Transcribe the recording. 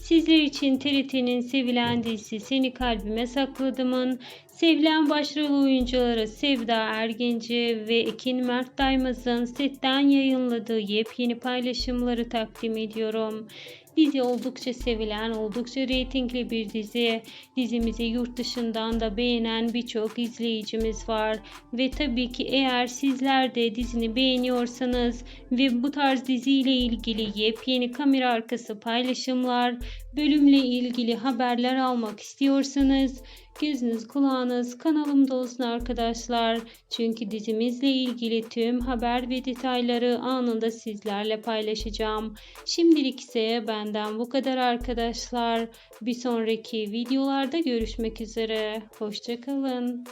Sizler için TRT'nin sevilen dizisi Seni Kalbime Sakladım'ın sevilen başrol oyuncuları Sevda Ergenci ve Ekin Mert Daymaz'ın setten yayınladığı yepyeni paylaşımları takdim ediyorum. Dizi oldukça sevilen, oldukça reytingli bir dizi. Dizimizi yurt dışından da beğenen birçok izleyicimiz var. Ve tabii ki eğer sizler de dizini beğeniyorsanız ve bu tarz diziyle ilgili yepyeni kamera arkası paylaşımlar, bölümle ilgili haberler almak istiyorsanız gözünüz kulağınız kanalımda olsun arkadaşlar. Çünkü dizimizle ilgili tüm haber ve detayları anında sizlerle paylaşacağım. Şimdilik ise benden bu kadar arkadaşlar. Bir sonraki videolarda görüşmek üzere. Hoşçakalın.